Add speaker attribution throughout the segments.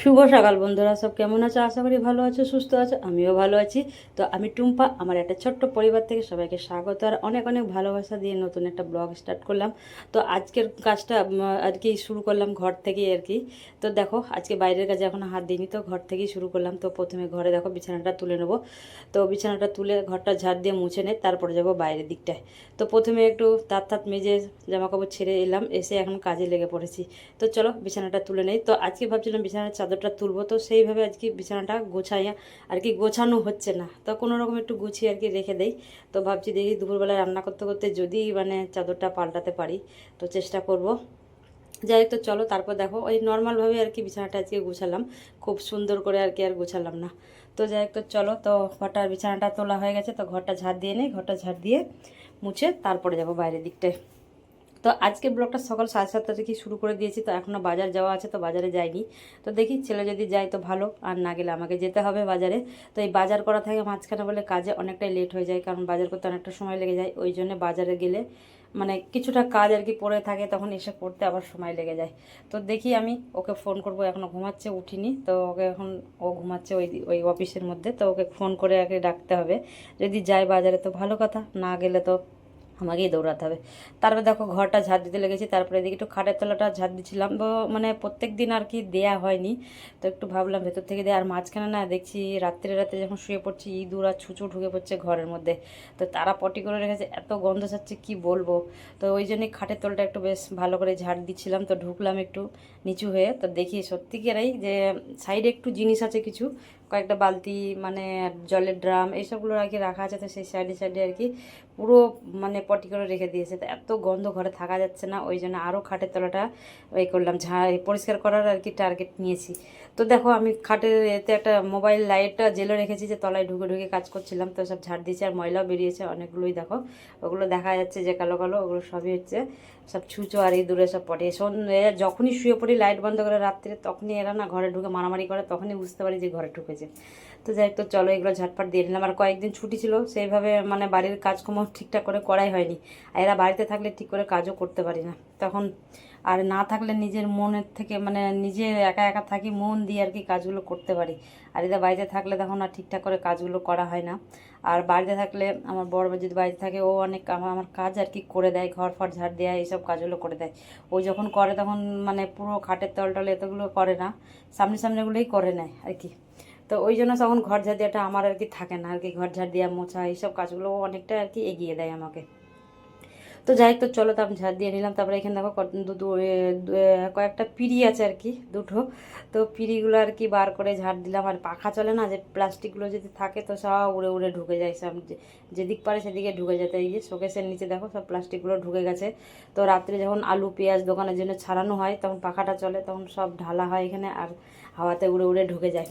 Speaker 1: শুভ সকাল বন্ধুরা, সব কেমন আছো? আশা করি ভালো আছো, সুস্থ আছো, আমিও ভালো আছি। তো আমি টুম্পা, আমার একটা ছোট্ট পরিবার থেকে সবাইকে স্বাগত আর অনেক অনেক ভালোবাসা দিয়ে নতুন একটা ব্লগ স্টার্ট করলাম। তো আজকের কাজটা আর কি শুরু করলাম ঘর থেকেই আর কি। তো দেখো, আজকে বাইরের কাজে এখন হাত দিইনি, তো ঘর থেকেই শুরু করলাম। তো প্রথমে ঘরে দেখো বিছানাটা তুলে নেব। তো বিছানাটা তুলে ঘরটা ঝাড় দিয়ে মুছে নেই তারপরে যাব বাইরের দিকটায়। তো প্রথমে একটু তাঁত তাঁত মেজে জামা কাপড় ছেড়ে এলাম, এসে এখন কাজে লেগে পড়েছি। তো চলো বিছানাটা তুলে নেই। তো আজকে ভাবছিলাম বিছানার চাদরটা তুলবো। তো সেইভাবে আজকে বিছানাটা গোছাইয়া আর কি গোছানো হচ্ছে না। তো কোনো রকম একটু গুছিয়ে আর কি রেখে দেই। তো ভাবছি দেখি দুপুরবেলা রান্না করতে করতে যদি মানে চাদরটা পাল্টাতে পারি, তো চেষ্টা করব। যাই হোক, তো চলো তারপর দেখো, ওই নর্মালভাবে আর কি বিছানাটা আজকে গুছালাম। খুব সুন্দর করে আর কি আর গুছালাম না। তো যাই হোক, তো চলো, তো ঘরটার বিছানাটা তোলা হয়ে গেছে, তো ঘরটা ঝাড় দিয়ে নেই, ঘরটা ঝাড় দিয়ে মুছে তারপরে যাব বাইরের দিকটায়। তো আজকে ব্লগটা সকাল সাড়ে সাতটা থেকে শুরু করে দিয়েছি, তো এখনও বাজার যাওয়া আছে, তো বাজারে যাইনি। তো দেখি ছেলে যদি যায় তো ভালো, আর না গেলে আমাকে যেতে হবে বাজারে। তো এই বাজার করা থাকে মাঝখানে বলে কাজে অনেকটাই লেট হয়ে যায়, কারণ বাজার করতে অনেকটা সময় লেগে যায়, ওই জন্য বাজারে গেলে মানে কিছুটা কাজ আর কি পড়ে থাকে, তখন এসে করতে আবার সময় লেগে যায়। তো দেখি আমি ওকে ফোন করব এখনও ঘুমাচ্ছে, উঠিনি, তো ওকে এখন ও ঘুমাচ্ছে ওই ওই অফিসের মধ্যে, তো ওকে ফোন করে আগে ডাকতে হবে। যদি যায় বাজারে তো ভালো কথা, না গেলে তো আমাকেই দৌড়াতে হবে। তারপরে দেখো ঘরটা ঝাঁট দিতে লেগেছি, তারপরে এদিকে একটু খাটের তলাটা ঝাড় দিচ্ছিলাম। মানে প্রত্যেক দিন আর কি দেয়া হয়নি, তো একটু ভাবলাম ভেতর থেকে দেয়। আর মাঝখানে না দেখছি রাত্রে রাত্রে যখন শুয়ে পড়ছি, ইঁদুর আর ছুঁচো ঢুকে পড়ছে ঘরের মধ্যে। তো তারা পটি করে রেখেছে, এত গন্ধ ছাড়ছে, কি বলব? তো ওই জন্যই খাটের তলটা একটু বেশ ভালো করে ঝাড় দিচ্ছিলাম। তো ঢুকলাম একটু নিচু হয়ে, তো দেখি সত্যিকারাই যে সাইডে একটু জিনিস আছে কিছু কয়েকটা বালতি মানে জলের ড্রাম এইসবগুলো আর কি রাখা আছে, তো সেই সাইডে সাইডে আর কি পুরো মানে পটি করে রেখে দিয়েছে। তো এত গন্ধ ঘরে থাকা যাচ্ছে না, ওই জন্য আরও খাটের তলাটা ওই করলাম, ঝা পরিষ্কার করার আর কি টার্গেট নিয়েছি। তো দেখো, আমি খাটের এতে একটা মোবাইল লাইটটা জেলে রেখেছি, যে তলায় ঢুকে ঢুকে কাজ করছিলাম, তো সব ঝাড় দিয়েছে, আর ময়লাও বেরিয়েছে অনেকগুলোই, দেখো। ওগুলো দেখা যাচ্ছে যে কালো কালো, ওগুলো সবই হচ্ছে। সব ছুঁচো আর এই দূরে সব পটে। এরা যখনই শুয়ে পড়ি লাইট বন্ধ করে রাত্রে তখনই এরা না ঘরে ঢুকে মারামারি করে, তখনই বুঝতে পারি যে ঘরে ঢুকেছে। তো যাই তো চলো এগুলো ঝটপট দিয়ে নিলাম। আর কয়েকদিন ছুটি ছিল, সেইভাবে মানে বাড়ির কাজকর্ম ঠিকঠাক করে করাই হয়নি। আর এরা বাড়িতে থাকলে ঠিক করে কাজও করতে পারি না। তখন আর না থাকলে নিজের মনের থেকে মানে নিজে একা একা থাকি, মন দিয়ে আর কি কাজগুলো করতে পারি। আর এদের বাড়িতে থাকলে তখন আর ঠিকঠাক করে কাজগুলো করা হয় না। আর বাড়িতে থাকলে আমার বড় যদি বাড়িতে থাকে, ও অনেক আমার আমার কাজ আর কি করে দেয়, ঘর ফর ঝাড় দেয়, এইসব কাজগুলো করে দেয়। ও যখন করে তখন মানে পুরো খাটের তল টল এতগুলো করে না, সামনে সামনেগুলোই করে নেয় আর কি। তো ওই জন্য তখন ঘর ঝাড় দেওয়াটা আমার আর কি থাকে না, আর কি ঘর ঝাড় দেওয়া মোছা, এইসব কাজগুলো অনেকটা আর কি এগিয়ে দেয় আমাকে। তো যাই হোক তো চলো তো আমি ঝাড় দিয়ে নিলাম। তারপরে এখানে দেখো কয়েকটা পিড়ি আছে আর কি, দুটো। তো পিড়িগুলো আর কি বার করে ঝাড় দিলাম। আর পাখা চলে না, যে প্লাস্টিকগুলো যদি থাকে তো সব উড়ে উড়ে ঢুকে যায়। সব যেদিক পারে সেদিকে ঢুকে যেতে এই যে শোকেসের নিচে দেখো, সব প্লাস্টিকগুলো ঢুকে গেছে। তো রাত্রে যখন আলু, পেঁয়াজ দোকানের জন্য ছাড়ানো হয়, তখন পাখাটা চলে, তখন সব ঢালা হয় এখানে, আর হাওয়াতে উড়ে উড়ে ঢুকে যায়।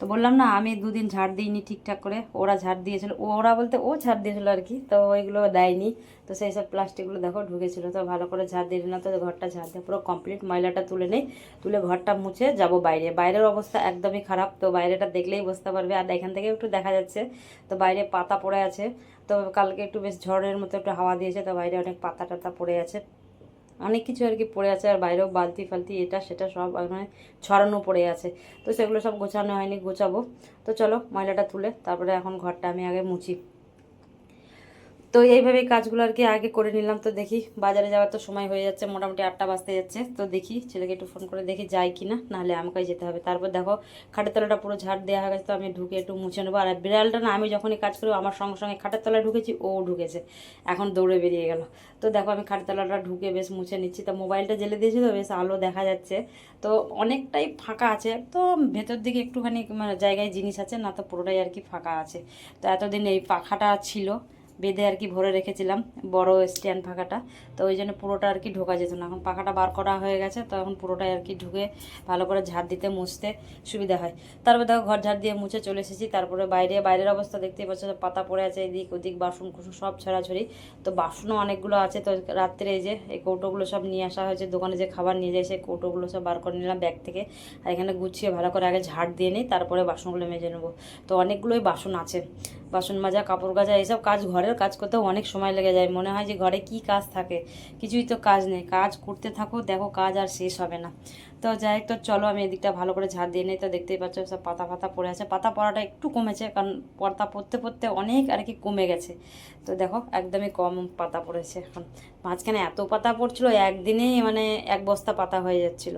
Speaker 1: তো বললাম না, আমি দুদিন ঝাড় দিইনি ঠিকঠাক করে। ওরা ঝাড় দিয়েছিল। ওরা বলতে ও ঝাড় দিয়েছিল আর কি, তো ওইগুলো দেয়নি। তো সেই সব প্লাস্টিকগুলো দেখো ঢুকেছিল, তো ভালো করে ঝাড় দিয়ে দিলাম। তো ঘরটা ঝাড় দিয়ে পুরো কমপ্লিট ময়লাটা তুলে নেই, তুলে ঘরটা মুছে যাব বাইরে। বাইরের অবস্থা একদমই খারাপ, তো বাইরেটা দেখলেই বুঝতে পারবে। আর এখান থেকে একটু দেখা যাচ্ছে, তো বাইরে পাতা পড়ে আছে। তো কালকে একটু বেশ ঝড়ের মতো একটু হাওয়া দিয়েছে, তো বাইরে অনেক পাতা টাতা পড়ে আছে। অনেক কিছু আর কি পড়ে আছে আর বাইরেও বালতি ফালতি এটা সেটা সব মানে ছড়ানো পড়ে আছে। তো সেগুলো সব গোছানো হয়নি, গোছাবো। তো চলো ময়লাটা তুলে, তারপরে এখন ঘরটা আমি আগে মুছি। তো এইভাবেই কাজগুলো আর কি আগে করে নিলাম। তো দেখি বাজারে যাওয়ার তো সময় হয়ে যাচ্ছে, মোটামুটি আটটা বাজতে যাচ্ছে। তো দেখি ছেলেকে একটু ফোন করে দেখি যায় কি না নাহলে আমাকেই যেতে হবে। তারপর দেখো খাটের তলাটা পুরো ঝাড় দেওয়া হয়ে গেছে, তো আমি ঢুকে একটু মুছে নেব। আর বিড়ালটা না, আমি যখনই কাজ করি আমার সঙ্গে সঙ্গে খাটের তলায় ঢুকেছি, ও ঢুকেছে। এখন দৌড়ে বেরিয়ে গেল। তো দেখো আমি খাটের তলাটা ঢুকে বেশ মুছে নিচ্ছি। তো মোবাইলটা জেলে দিয়েছি তো, বেশ আলো দেখা যাচ্ছে। তো অনেকটাই ফাঁকা আছে, তো ভেতর দিকে একটুখানি মানে জায়গায় জিনিস আছে, না তো পুরোটাই আর কি ফাঁকা আছে। তো এতদিন এই পাখাটা ছিল। বেঁধে আর কি ভরে রেখেছিলাম, বড় স্ট্যান্ড পাখাটা তো ওই জন্য পুরোটা আর কি ঢোকা যেত না। এখন পাখাটা বার করা হয়ে গেছে, তো এখন পুরোটাই আর কি ঢুকে ভালো করে ঝাড় দিতে, মুছতে সুবিধা হয়। তারপর দেখো ঘর ঝাড় দিয়ে মুছে চলে এসেছি। তারপরে বাইরে, বাইরের অবস্থা দেখতেই পাচ্ছ পাতা পড়ে আছে এদিক ওদিক, বাসন কুসন সব ছড়াছড়ি। তো বাসনও অনেকগুলো আছে, তো রাত্রে এই যে এই কৌটোগুলো সব নিয়ে আসা হয়েছে, দোকানে যে খাবার নিয়ে যায়, সেই কৌটোগুলো সব বার করে নিলাম ব্যাগ থেকে। আর এখানে গুছিয়ে ভালো করে আগে ঝাড় দিয়ে নিই, তারপরে বাসনগুলো মেজে নেব। তো অনেকগুলোই বাসন আছে। বাসন মাজা, কাপড় গাজা এইসব কাজ ঘরের ঘরের কাজ করতেও অনেক সময় লেগে যায়। মনে হয় যে ঘরে কি কাজ থাকে? কিছুই তো কাজ নেই। কাজ করতে থাকো, দেখো কাজ আর শেষ হবে না। তো যাই হোক, তো চলো আমি এদিকটা ভালো করে ঝাড় দিয়ে নিই। তো দেখতেই পাচ্ছ সব পাতা পাতা পড়ে আছে। পাতা পড়াটা একটু কমেছে, কারণ পাতা পড়তে পড়তে অনেক আর কি কমে গেছে। তো দেখো, একদমই কম পাতা পড়েছে এখন। মাঝখানে এত পাতা পড়ছিল একদিনেই মানে এক বস্তা পাতা হয়ে যাচ্ছিল।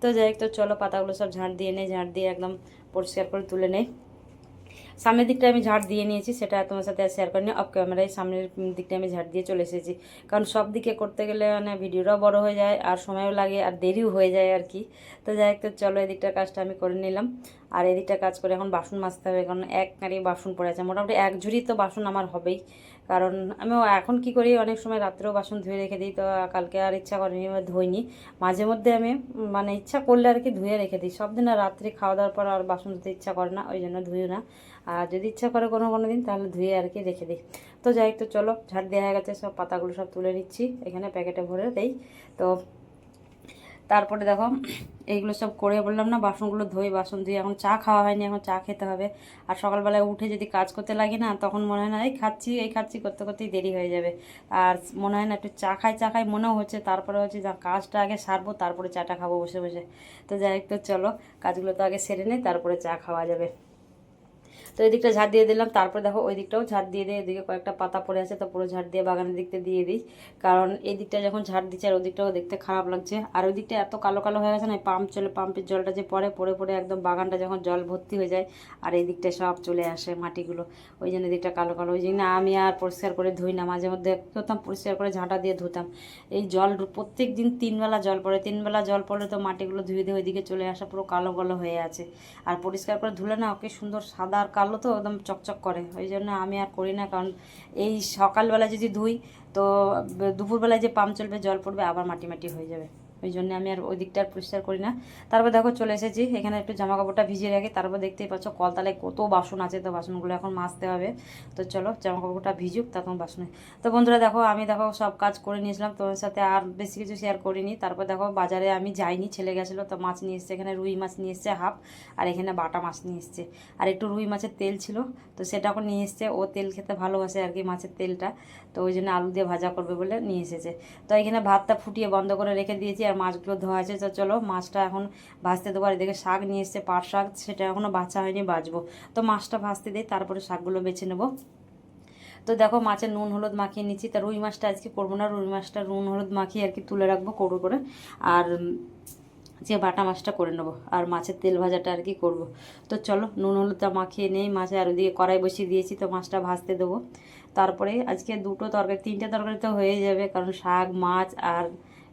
Speaker 1: তো যাই হোক, তো চলো পাতাগুলো সব ঝাড় দিয়ে নেই। ঝাড় দিয়ে একদম পরিষ্কার করে তুলে নেই। সামনের দিকটা আমি ঝাড় দিয়ে নিয়েছি, সেটা তোমার সাথে শেয়ার করিনি। অফ ক্যামেরায় সামনের দিকটা আমি ঝাড় দিয়ে চলে এসেছি। কারণ সব দিকে করতে গেলে মানে ভিডিওটাও বড় হয়ে যায়, আর সময়ও লাগে, আর দেরিও হয়ে যায় আর কি। তো যাই হোক, তো চলো এদিকটার কাজটা আমি করে নিলাম। আর এদিকটা কাজ করে এখন বাসন মাজতে হবে, কারণ এক কারি বাসন পড়ে আছে। মোটামুটি এক ঝুড়ি তো বাসন আমার হবেই, কারণ আমি এখন কি করি, অনেক সময় রাত্রেও বাসন ধুয়ে রেখে দিই, তো কালকে আর ইচ্ছা করেনি বা ধুইনি। মাঝে মধ্যে আমি মানে ইচ্ছা করলে আর কি ধুয়ে রেখে দিই। সব দিন আর রাত্রে খাওয়া দাওয়ার পর আর বাসন ধুতে ইচ্ছা করে না, ওই জন্য ধুই না। আর যদি ইচ্ছা করে কোনো কোনো দিন, তাহলে ধুয়ে আর কি রেখে দিই। তো যাই তো চলো, ঝাড় দেওয়া হয়ে গেছে, সব পাতাগুলো সব তুলে নিচ্ছি, এখানে প্যাকেটে ভরে দেই। তো তারপরে দেখো, এইগুলো সব করে বললাম না, বাসনগুলো ধুই বাসন ধুয়ে এখন চা খাওয়া হয়নি, এখন চা খেতে হবে। আর সকালবেলায় উঠে যদি কাজ করতে লাগে না, তখন মনে হয় না, এই খাচ্ছি এই খাচ্ছি, করতে, করতেই দেরি হয়ে যাবে। আর মনে হয় না, একটু চা খাই চা খাই মনেও হচ্ছে, তারপরে হচ্ছে কাজটা আগে সারবো, তারপরে চাটা খাব বসে বসে। তো যাই তো চলো, কাজগুলো তো আগে সেরে নেই, তারপরে চা খাওয়া যাবে। তো এই দিকটা ঝাড় দিয়ে দিলাম। তারপর দেখো ওই দিকটাও ঝাড় দিয়ে দিই এদিকে কয়েকটা পাতা পড়ে আছে, তো পুরো ঝাড় দিয়ে বাগানের দিকটা দিয়ে দিই। কারণ এই দিকটা যখন ঝাড় দিচ্ছে আর ওই দিকটাও দেখতে খারাপ লাগছে। আর ওই দিকটা এত কালো কালো হয়ে গেছে না পাম্প চলে, পাম্পের জলটা যে পড়ে পড়ে পড়ে একদম বাগানটা যখন জল ভর্তি হয়ে যায়, আর এই দিকটা সব চলে আসে মাটিগুলো। ওই জন্য দিকটা কালো কালো। ওই জন্য আমি আর পরিষ্কার করে ধুই না, মাঝে মধ্যে ধুতাম পরিষ্কার করে ঝাঁটা দিয়ে ধুতাম। এই জল প্রত্যেক দিন তিনবেলা জল পড়ে, তিনবেলা জল পড়লে তো মাটিগুলো ধুয়ে দিয়ে ওইদিকে চলে আসা পুরো কালো কালো হয়ে আছে। আর পরিষ্কার করে ধুলে না ওকে সুন্দর সাদা আর কালো তো একদম চকচক করে। ওই জন্য আমি আর করি না, কারণ এই সকালবেলা যদি ধুই, তো দুপুরবেলায় যে পাম্প চলবে, জল পড়বে, আবার মাটি মাটি হয়ে যাবে। ওই জন্য আমি আর ওই দিকটা আর পরিষ্কার করি না। তারপর দেখো চলে এসেছি, এখানে একটু জামা কাপড়টা ভিজিয়ে রাখি তারপর দেখতেই পাচ্ছ কলতলায় কত বাসন আছে, তো বাসনগুলো এখন মাজতে হবে। তো চলো জামা কাপড়টা ভিজুক তখন বাসনে তো বন্ধুরা দেখো, আমি দেখো সব কাজ করে নিয়েছিলাম তোমার সাথে আর বেশি কিছু শেয়ার করিনি। তারপর দেখো বাজারে আমি যাইনি, ছেলে গেছিল, তো মাছ নিয়ে এসছে, এখানে রুই মাছ নিয়ে এসছে হাফ আর এখানে বাটা মাছ নিয়ে এসছে। আর একটু রুই মাছের তেল ছিল, তো সেটা এখন নিয়ে এসছে, ও তেল খেতে ভালোবাসে আর কি মাছের তেলটা, তো ওই জন্য আলু দিয়ে ভাজা করবে বলে নিয়ে এসেছে। তো এখানে ভাতটা ফুটিয়ে বন্ধ করে রেখে দিয়েছি, আর মাছগুলো ধোয়া আছে। তো চলো, মাছটা এখন ভাজতে দেবো। আর এদিকে শাক নিয়ে এসছে, পাট শাক। সেটা এখনও বাছা হয়নি বাঁচবো তো মাছটা ভাজতে দিই, তারপরে শাকগুলো বেছে নেব। তো দেখো মাছের নুন, হলুদ মাখিয়ে নিচ্ছি। তা রুই মাছটা আজকে করব না। রুই মাছটা নুন, হলুদ মাখিয়ে আর কি তুলে রাখব কৌটো করে। আর যে বাটা মাছটা করে নেব। আর মাছের তেল ভাজাটা আর কি করব। তো চলো, নুন, হলুদটা মাখিয়ে নেই। মাছে আর ওদিকে কড়াই বসিয়ে দিয়েছি। তো মাছটা ভাজতে দেবো। তারপরে আজকে দুটো তরকারি, তিনটে তরকারি তো হয়ে যাবে। কারণ শাক, মাছ আর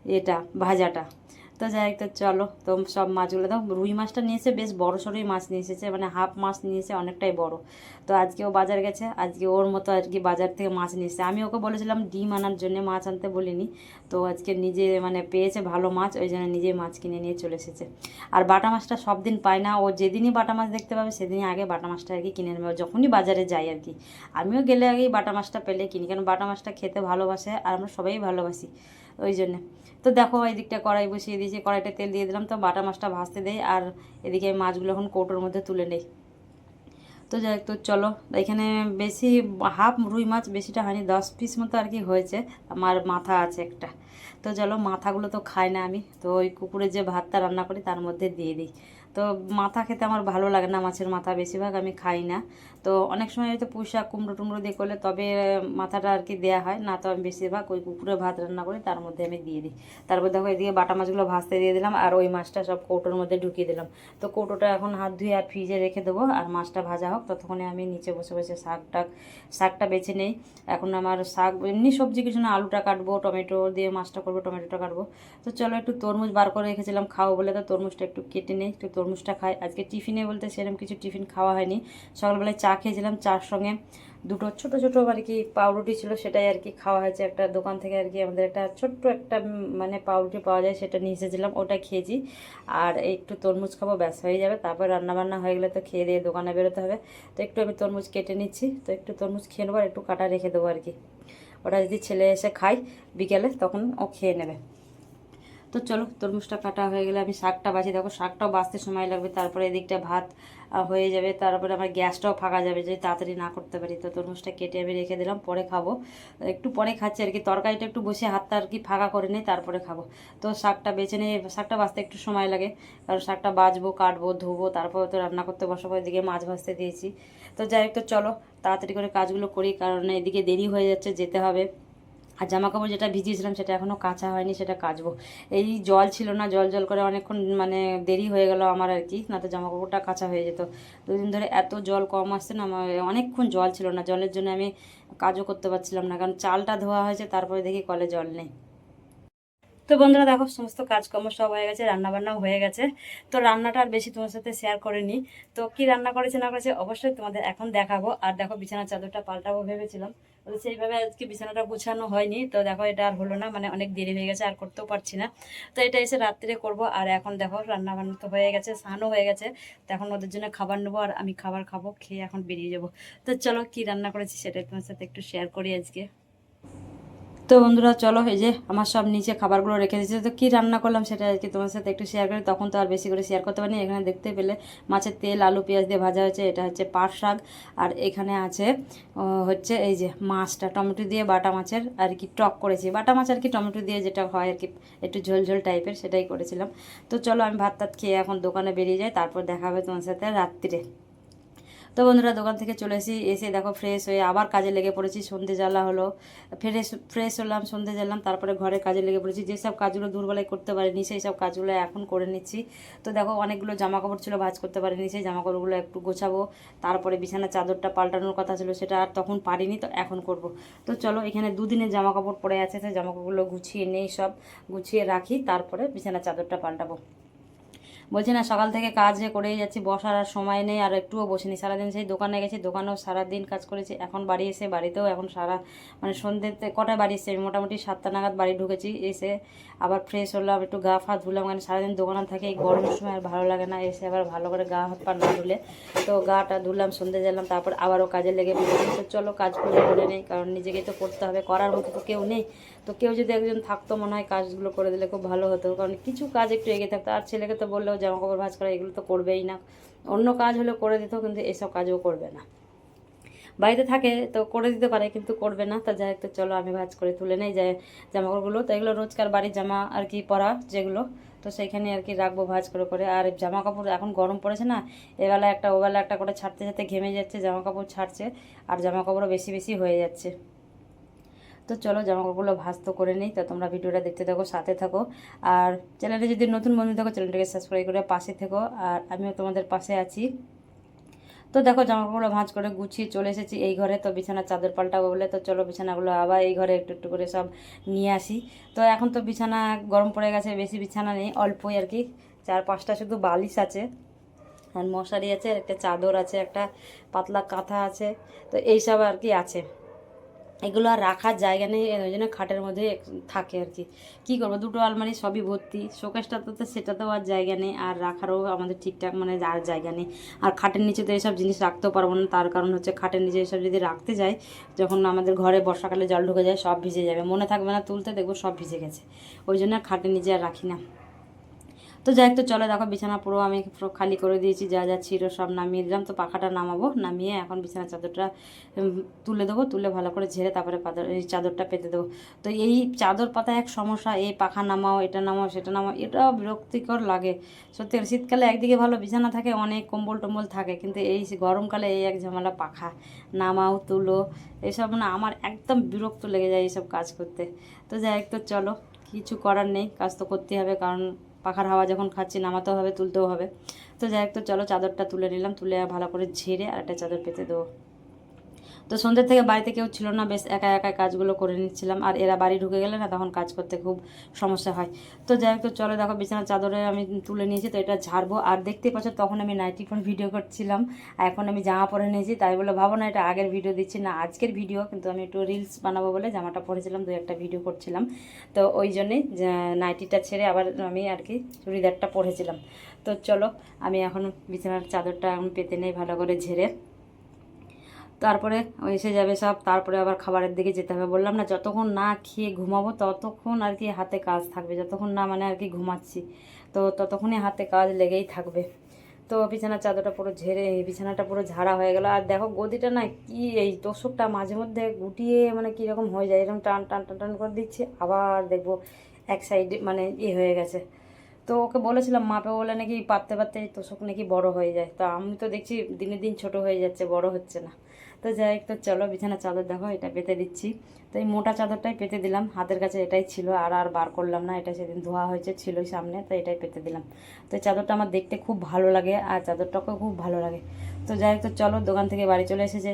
Speaker 1: এটা, ভাজাটা। তো যাই হোক, তো চলো, তো সব মাছগুলো দাও রুই মাছটা নিয়েছে, বেশ বড় সড়োই মাছ নিয়ে এসেছে মানে হাফ মাছ নিয়েছে অনেকটাই বড়। তো আজকে ও বাজার গেছে, আজকে ওর মতো আর কি বাজার থেকে মাছ নিয়ে এসেছে। আমি ওকে বলেছিলাম, ডিম আনার জন্য মাছ আনতে বলিনি। তো আজকে নিজে মানে পেয়েছে ভালো মাছ, ওই জন্য নিজেই মাছ কিনে নিয়ে চলে এসেছে। আর বাটা মাছটা সব দিন পায় না, ও যেদিনই বাটা মাছ দেখতে পাবে, সেদিনই আগে বাটা মাছটা আর কি কিনে নেবে যখনই বাজারে যাই আর কি। আমিও গেলে আগেই বাটা মাছটা পেলে কিনি, কারণ বাটা মাছটা খেতে ভালোবাসে, আর আমরা সবাই ভালোবাসি। ওই জন্যে। তো দেখো এই দিকটা কড়াই বসিয়ে দিয়েছি, কড়াইটা তেল দিয়ে দিলাম। তো বাটা মাছটা ভাজতে দেয় আর এদিকে মাছগুলো এখন কৌটোর মধ্যে তুলে নেই। তো যাই তো চলো, এখানে বেশি হাফ রুই মাছ, বেশিটা হয়নি, দশ পিস মতো আর কি হয়েছে। আমার মাথা আছে একটা। তো চলো, মাথাগুলো তো খাই না আমি। তো ওই কুকুরের যে ভাতটা রান্না করি তার মধ্যে দিয়ে দিই। তো মাথা খেতে আমার ভালো লাগে না মাছের মাথা, বেশিরভাগ আমি খাই না। তো অনেক সময় হয়তো পুঁই শাক কুমড়ো টুমড়ো দিয়ে করলে তবে মাথাটা আর কি দেওয়া হয়, না তো আমি বেশিরভাগ ওই কুকুরের ভাত রান্না করি, তার মধ্যে আমি দিয়ে দিই। তারপর দেখো এদিকে বাটা মাছগুলো ভাজতে দিয়ে দিলাম, আর ওই মাছটা সব কৌটোর মধ্যে ঢুকিয়ে দিলাম। তো কৌটোটা এখন হাত ধুয়ে আর ফ্রিজে রেখে দেবো, আর মাছটা ভাজা হোক, ততক্ষণে আমি নিচে বসে বসে শাক টাক শাকটা বেছে নেই। এখন আমার শাক, এমনি সবজি কিছু না, আলুটা কাটবো, টমেটো দিয়ে মাছটা করব, টমেটোটা কাটবো। তো চলো একটু তরমুজ বার করে রেখেছিলাম, খাও বলে তো তরমুজটা একটু কেটে নেই, একটু তরমুজটা খাই। আজকে টিফিনে বলতে সেরকম কিছু টিফিন খাওয়া হয়নি। সকালবেলায় চা খেয়েছিলাম চার সঙ্গে। দুটো ছোট ছোট আর কি পাউরুটি ছিল, সেটাই আর কি খাওয়া হয়েছে একটা দোকান থেকে আর কি। আমাদের একটা ছোট্ট একটা মানে পাউরুটি পাওয়া যায়, সেটা নিয়ে এসেছিলাম, ওটা খেয়েছি। আর একটু তরমুজ খাব, ব্যাস, হয়ে যাবে। তারপর রান্নাবান্না হয়ে গেলে তো খেয়ে দিয়ে দোকানে বেরোতে হবে। তো একটু আমি তরমুজ কেটে নিচ্ছি, তো একটু তরমুজ খেয়ে নেব আর একটু কাটা রেখে দেবো আর কি। ওটা যদি ছেলে এসে খায় বিকেলে, তখন ও খেয়ে নেবে। তো চলো, তরমুজটা কাটা হয়ে গেলে আমি শাকটা বাছি। দেখো, শাকটাও বাঁচতে সময় লাগবে, তারপরে এদিকটা ভাত হয়ে যাবে। তারপরে আমার গ্যাসটাও ফাঁকা যাবে, যদি তাড়াতাড়ি না করতে পারি। তো তরমুজটা কেটে আমি রেখে দিলাম, পরে খাব। একটু পরে খাচ্ছি আর কি, তরকারিটা একটু বসে হাতটা আর কি ফাঁকা করে নিই, তারপরে খাব। তো শাকটা বেছে নিয়ে, শাকটা বাঁচতে একটু সময় লাগে, কারণ শাকটা বাছবো, কাটবো, ধুবো, তারপরে তো রান্না করতে বসাবো, এদিকে মাছ ভাজতে দিয়েছি। তো যাই হোক, তো চলো, তাড়াতাড়ি করে কাজগুলো করি, কারণ এদিকে দেরি হয়ে যাচ্ছে, যেতে হবে। আর জামা কাপড় যেটা ভিজিয়েছিলাম সেটা এখনও কাঁচা হয়নি, সেটা কাচবো। এই জল ছিল না, জল জল করে অনেকক্ষণ মানে দেরি হয়ে গেল আমার আর কি না তো জামা কাপড়টা কাঁচা হয়ে যেত। দুদিন ধরে এত জল কম আসছে না, আমার অনেকক্ষণ জল ছিল না, জলের জন্য আমি কাজও করতে পারছিলাম না, কারণ চালটা ধোয়া হয়েছে, তারপরে দেখি কলে জল নেই। তো বন্ধুরা দেখো, সমস্ত কাজকর্ম সব হয়ে গেছে রান্না বান্নাও হয়ে গেছে। তো রান্নাটা আর বেশি তোমার সাথে শেয়ার করিনি। তো কি রান্না করেছে, না করেছে, অবশ্যই তোমাদের এখন দেখাবো। আর দেখো, বিছানার চাদরটা পাল্টাবো ভেবেছিলাম। তো সেইভাবে আজকে বিছানাটা গুছানো হয়নি। তো দেখো, এটা আর হলো না মানে অনেক দেরি হয়ে গেছে, আর করতেও পারছি না। তো এটা এসে রাত্রে করব। আর এখন দেখো রান্না বান্না তো হয়ে গেছে, স্নানও হয়ে গেছে। তো এখন ওদের জন্য খাবার নেব, আর আমি খাবার খাব, খেয়ে এখন বেরিয়ে যাব। তো চলো, কি রান্না করেছি সেটা তোমার সাথে একটু শেয়ার করি আজকে। তো বন্ধুরা, চলো এই যে আমার সব নিচে খাবারগুলো রেখে দিয়েছে। তো কী রান্না করলাম সেটা আজকে তোমার সাথে একটু শেয়ার করি। তখন তো আর বেশি করে শেয়ার করতে পারিনি। এখানে দেখতে পেলে মাছের তেল, আলু, পেঁয়াজ দিয়ে ভাজা হয়েছে। এটা হচ্ছে পাট শাক। আর এখানে আছে হচ্ছে এই যে মাছটা, টমেটো দিয়ে বাটা মাছের আর কি টক করেছি। বাটা মাছ আর কি টমেটো দিয়ে যেটা হয় আর কি, একটু ঝোল ঝোল টাইপের সেটাই করেছিলাম। তো চলো আমি ভাত টাত খেয়ে এখন দোকানে বেরিয়ে যাই। তারপর দেখা হবে তোমার সাথে রাত্রিরে তো বন্ধুরা দোকান থেকে চলে এসেছি, এসে দেখো ফ্রেশ হয়ে আবার কাজে লেগে পড়েছি, সন্ধে জ্বালা হলো। ফ্রেশ ফ্রেশ হলাম, সন্ধে জ্বালাম তারপরে ঘরে কাজে লেগে পড়েছি। যেসব কাজগুলো দুর্বলায় করতে পারিনি, সেই সব কাজগুলো এখন করে নিচ্ছি। তো দেখো অনেকগুলো জামা কাপড় ছিল, ভাজ করতে পারিনি, সেই জামা কাপড়গুলো একটু গোছাবো। তারপরে বিছানার চাদরটা পাল্টানোর কথা ছিল, সেটা আর তখন পারিনি, তো এখন করব। তো চলো এখানে দুদিনের জামা কাপড় পরে আছে, সেই জামা কাপড়গুলো গুছিয়ে নেই সব, গুছিয়ে রাখি, তারপরে বিছানার চাদরটা পাল্টাবো। বলছি না, সকাল থেকে কাজ করেই যাচ্ছি, বসার আর সময় নেই, আর একটুও বসিনি। সারাদিন সেই দোকানে গেছি, দোকানেও সারাদিন কাজ করেছি। এখন বাড়ি এসে বাড়িতেও এখন সারা মানে সন্ধ্যেতে কটায় বাড়ি এসে আমি মোটামুটি সাতটা নাগাদ বাড়ি ঢুকেছি, এসে আবার ফ্রেশ হলাম, একটু গা ফা ধুলাম মানে সারাদিন দোকানে থাকে, এই গরমের সময় আর ভালো লাগে না। এসে আবার ভালো করে গা হাত পা না ধুলে, তো গাটা ধুলাম, সন্ধ্যে গেলাম তারপর আবারও কাজে লেগে তো চলো কাজগুলো করে নেই, কারণ নিজেকেই তো করতে হবে, করার মতো তো কেউ নেই। তো কেউ যদি একজন থাকতো মনে হয়, কাজগুলো করে দিলে খুব ভালো হতো, কারণ কিছু কাজ একটু এগিয়ে থাকতো। আর ছেলেকে তো বললেও জামা কাপড় ভাজ করা, এগুলো তো করবেই না। অন্য কাজ হলে করে দিত, কিন্তু এসব কাজও করবে না। বাড়িতে থাকে তো করে দিতে পারে, কিন্তু করবে না। তা যাই তো চলো আমি ভাজ করে তুলে নেই যে জামাকাপড়গুলো। তো এগুলো রোজকার বাড়ির জামা আর কি পরা যেগুলো, তো সেইখানে আর কি রাখব ভাজ করে করে। আর জামা কাপড় এখন গরম পড়েছে না, এবেলা একটা ওবেলা একটা করে ছাড়তে ছাড়তে ঘেমে যাচ্ছে জামা কাপড় ছাড়ছে, আর জামা কাপড়ও বেশি বেশি হয়ে যাচ্ছে। তো চলো জামাকাপড়গুলো ভাজ তো করে নিই, তো তোমরা ভিডিওটা দেখতে থাকো, সাথে থাকো। আর চ্যানেলে যদি নতুন বন্ধু থাকো, চ্যানেলটাকে সাবস্ক্রাইব করে পাশে থেকো। আর আমিও তোমাদের পাশে আছি। তো দেখো জামাকাপড়গুলো ভাঁজ করে গুছিয়ে চলে এসেছি এই ঘরে, তো বিছানার চাদর পাল্টাবো বলে, তো চলো বিছানাগুলো আবার এই ঘরে একটু একটু করে সব নিয়ে আসি। তো এখন তো বিছানা গরম পড়ে গেছে, বেশি বিছানা নেই, অল্পই আর কি। চার পাঁচটা শুধু বালিশ আছে, আর মশারি আছে একটা চাদর আছে, একটা পাতলা কাঁথা আছে, তো এইসব আর কি আছে। এগুলো আর রাখার জায়গা নেই ওই জন্য খাটের মধ্যে থাকে আর কি। কী করব? দুটো আলমারি সবই ভর্তি শোকেসটাতে তো সেটাতেও আর জায়গা নেই, আর রাখারও আমাদের ঠিকঠাক মানে আর জায়গা নেই। আর খাটের নিচে তো এইসব জিনিস রাখতেও পারব না, তার কারণ হচ্ছে খাটের নিচে এসব যদি রাখতে যাই, যখন আমাদের ঘরে বর্ষাকালে জল ঢুকে যায় সব ভিজে যাবে, মনে থাকবে না তুলতে, দেখব সব ভিজে গেছে। ওই জন্য খাটের নিচে আর রাখি না। তো যাই তো চলো দেখো বিছানা পুরো আমি খালি করে দিয়েছি, যা যা ছিল সব নামিয়ে দিলাম। তো পাখাটা নামাবো, নামিয়ে এখন বিছানা চাদরটা তুলে দেবো, তুলে ভালো করে ঝেড়ে তারপরে পাদর এই চাদরটা পেতে দেবো। তো এই চাদর পাতা এক সমস্যা, এই পাখা নামাও, এটা নামাও, সেটা নামাও এটা বিরক্তিকর লাগে। সত্যি শীতকালে একদিকে ভালো বিছানা থাকে, অনেক কম্বল টম্বল থাকে, কিন্তু এই গরমকালে এই এক ঝামেলা পাখা, নামাও, তুলো, এসব না আমার একদম বিরক্ত লেগে যায় এইসব কাজ করতে। তো যাই তো চলো, কিছু করার নেই, কাজ তো করতেই হবে, কারণ পাখার হাওয়া যখন খাচ্ছি, নামাতেও হবে, তুলতেও হবে। তো যাই হোক, তো চলো চাদরটা তুলে নিলাম, তুলে ভালো করে ঝেড়ে আর একটা চাদর পেতে দেবো। তো সন্ধ্যের থেকে বাড়িতে কেউ ছিল না, বেশ একা একা কাজগুলো করে নিচ্ছিলাম। আর এরা বাড়ি ঢুকে গেলে না, তখন কাজ করতে খুব সমস্যা হয়। তো যাই হোক, তো চলো দেখো, বিছানার চাদরে আমি তুলে নিয়েছি, তো এটা ঝাড়বো। আর দেখতেই পাচ্ছ, তখন আমি নাইটি ফোন ভিডিও করছিলাম। এখন আমি জামা পরে নিয়েছি, তাই বলে ভাবো না, এটা আগের ভিডিও দিচ্ছি না, আজকের ভিডিও। কিন্তু আমি একটু রিলস বানাবো বলে জামাটা পরেছিলাম, দু একটা ভিডিও করছিলাম। তো ওই জন্যেই নাইটিটা ছেড়ে আবার আমি আর কি চুড়িদারটা পরেছিলাম। তো চলো, আমি এখন বিছানার চাদরটা এখন পেতে নেই, ভালো করে ঝেড়ে। তারপরে এসে যাবে সব, তারপরে আবার খাবারের দিকে যেতে হবে। বললাম না, যতক্ষণ না খেয়ে ঘুমাবো ততক্ষণ আর কি হাতে কাজ থাকবে। যতক্ষণ না মানে আর কি ঘুমাচ্ছি, তো ততক্ষণই হাতে কাজ লেগেই থাকবে। তো বিছানার চাদরটা পুরো ঝেড়ে, বিছানাটা পুরো ঝাড়া হয়ে গেল। আর দেখো গদিটা না কি, এই তোষকটা মাঝে মধ্যে গুটিয়ে মানে কীরকম হয়ে যায়, এরকম টান টান টান টান করে দিচ্ছে। আবার দেখব এক সাইডে মানে ইয়ে হয়ে গেছে। তো ওকে বলেছিলাম মাপে বলে নাকি পাততে পারতে তোষক নাকি বড় হয়ে যায়। তো আমি তো দেখছি দিনে দিন ছোট হয়ে যাচ্ছে, বড় হচ্ছে না। তো যাই তো চলো বিছানা চাদর দেখো, এটা পেতে দিচ্ছি। তো এই মোটা চাদরটাই পেতে দিলাম। হাতের কাছে এটাই ছিল, আর আর বার করলাম না, এটা সেদিন ধোয়া হয়েছে, ছিলই সামনে, তো এটাই পেতে দিলাম। তো চাদরটা আমার দেখতে খুব ভালো লাগে, আর চাদরটাকেও খুব ভালো লাগে। তো যাই হোক, তো চলো, দোকান থেকে বাড়ি চলে এসেছে।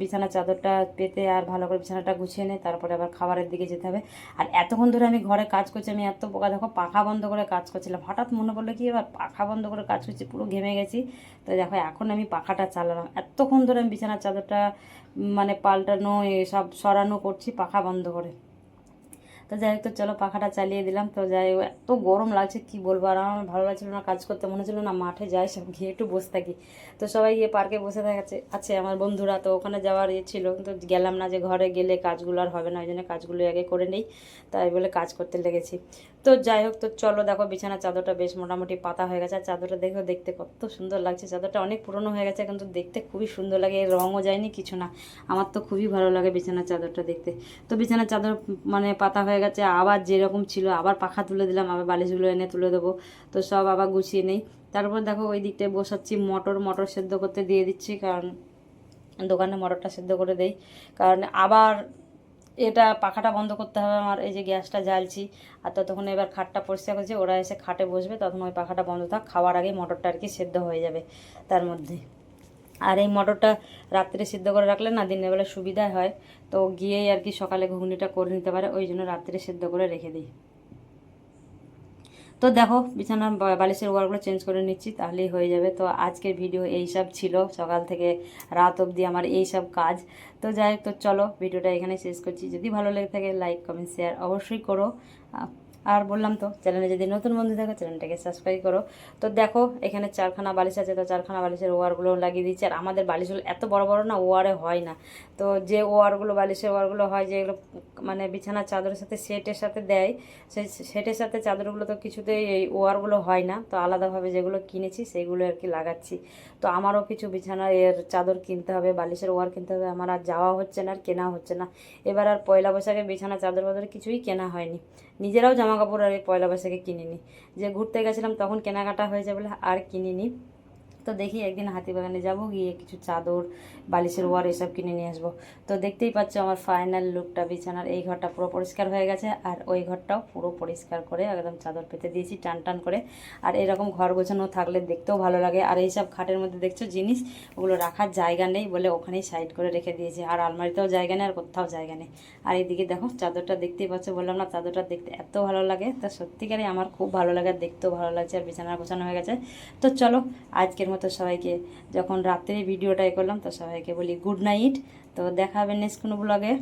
Speaker 1: বিছানার চাদরটা পেতে আর ভালো করে বিছানাটা গুছিয়ে নে, তারপরে আবার খাবারের দিকে যেতে হবে। আর এতক্ষণ ধরে আমি ঘরে কাজ করছি, আমি এত পোকা দেখো, পাখা বন্ধ করে কাজ করছিলাম। হঠাৎ মনে পড়ল কি, এবার পাখা বন্ধ করে কাজ করছি, পুরো ঘেমে গেছি। তো দেখো, এখন আমি পাখাটা চালালাম। এতক্ষণ ধরে আমি বিছানার চাদরটা মানে পাল্টানো সব সরানো করছি, পাখা বন্ধ করে। তো যাই হোক তো চলো পাখাটা চালিয়ে দিলাম। তো যাই হোক, এত গরম লাগছে কি বলব? আর আমার ভালো লাগছিল না কাজ করতে মনে হচ্ছিল না মাঠে যাই সব গিয়ে একটু বসে থাকি। তো সবাই গিয়ে পার্কে বসে থাকাচ্ছে আছে আমার বন্ধুরা তো ওখানে যাওয়ার ইয়ে ছিল। কিন্তু গেলাম না যে ঘরে গেলে কাজগুলো আর হবে না ওই জন্য কাজগুলো আগে করে নেই তাই বলে কাজ করতে লেগেছি। তো যাই হোক তো চলো দেখো বিছানার চাদরটা বেশ মোটামুটি পাতা হয়ে গেছে আর চাদরটা দেখো দেখতে কত সুন্দর লাগছে। চাদরটা অনেক পুরনো হয়ে গেছে কিন্তু দেখতে খুবই সুন্দর লাগে রঙও যায়নি কিছু না। আমার তো খুবই ভালো লাগে বিছানার চাদরটা দেখতে। তো বিছানার চাদর মানে পাতা হয়ে গেছে, আবার যেরকম ছিল আবার পাখা তুলে দিলাম, আবার বালিশগুলো এনে তুলে দেবো। তো সব আবার গুছিয়ে নেই। তারপর দেখো ওই দিকটায় বসাচ্ছি মটর মটর সেদ্ধ করতে দিয়ে দিচ্ছি, কারণ দোকানে মটরটা সেদ্ধ করে দেই। কারণ আবার এটা পাখাটা বন্ধ করতে হবে, আমার এই যে গ্যাসটা জ্বালছি, আর ততক্ষণ এবার খাটটা পরিষ্কার করছি, ওরা এসে খাটে বসবে তখন ওই পাখাটা বন্ধ থাক, খাওয়ার আগে মটরটা আর কি সেদ্ধ হয়ে যাবে তার মধ্যে। আর এই মটরটা রাত্রে সিদ্ধ করে রাখলে না দিনের বেলা সুবিধা হয়। তো গিয়েই আর কি সকালে ঘুগনিটা করে নিতে পারে, ওই জন্য রাত্রে সিদ্ধ করে রেখে দিই। তো দেখো বিছানার বালিশের ওয়ারগুলো চেঞ্জ করে নিচ্ছি, তাহলেই হয়ে যাবে। তো আজকের ভিডিও এই সব ছিল। সকাল থেকে রাত অবধি আমার এই সব কাজ। তো যাই তো চলো, ভিডিওটা এখানে শেষ করছি। যদি ভালো লেগে থাকে, লাইক, কমেন্ট, শেয়ার অবশ্যই করো। আর বললাম তো চ্যানেলে যদি নতুন বন্ধু থাকো চ্যানেলটাকে সাবস্ক্রাইব করো। তো দেখো, এখানে চারখানা বালিশ আছে, তো চারখানা বালিশের ওয়ারগুলো লাগিয়ে দিচ্ছে আর আমাদের বালিশগুলো এত বড় বড় না ওয়ারে হয় না। তো যে ওয়ারগুলো বালিশের ওয়ারগুলো হয় যেগুলো মানে বিছানার চাদরের সাথে সেটের সাথে দেয়, সেই সেটের সাথে চাদরগুলো তো কিছুতেই এই ওয়ারগুলো হয় না। তো আলাদাভাবে যেগুলো কিনেছি, সেইগুলো আর কি লাগাচ্ছি। তো আমারও কিছু বিছানার এর চাদর কিনতে হবে, বালিশের ওয়ার কিনতে হবে। আমার আর যাওয়া হচ্ছে না, আর কেনা হচ্ছে না। এবার আর পয়লা বৈশাখে বিছানা চাদর বাদর কিছুই কেনা হয়নি। নিজেরাও জামা কাপড় আর এই পয়লা বৈশাখে কিনিনি। যে ঘুরতে গেছিলাম তখন কেনাকাটা হয়েছে বলে আর কিনিনি। তো দেখি একদিন হাতিবাগানে যাব, গিয়ে কিছু চাদর, বালিশের ওয়ার এসব কিনে নিয়ে আসব। তো দেখতেই পাচ্ছ আমার ফাইনাল লুকটা বিছানার, এই ঘরটা পুরো পরিষ্কার হয়ে গেছে, আর ওই ঘরটাও পুরো পরিষ্কার করে একদম চাদর পেতে দিয়েছি টান টান করে। আর এরকম ঘর গোছানো থাকলে দেখতেও ভালো লাগে। আর এইসব খাটের মধ্যে দেখছ জিনিস? ওগুলো রাখার জায়গা নেই বলে ওখানেই সাইড করে রেখে দিয়েছি। আর আলমারিতেও জায়গা নেই, আর কোথাও জায়গা নেই। আর এইদিকে দেখো চাদরটা দেখতেই পাচ্ছ, বললাম না চাদরটা দেখতে এত ভালো লাগে। তা সত্যিকারই আমার খুব ভালো লাগে দেখতেও ভালো লাগছে, আর বিছানা গোছানো হয়ে গেছে। তো চলো, আজকের সবাইকে যখন রাত্রে ভিডিওটাই করলাম, তো সবাইকে বলি গুড নাইট তো দেখা হবে নেক্সট কোনো ব্লগে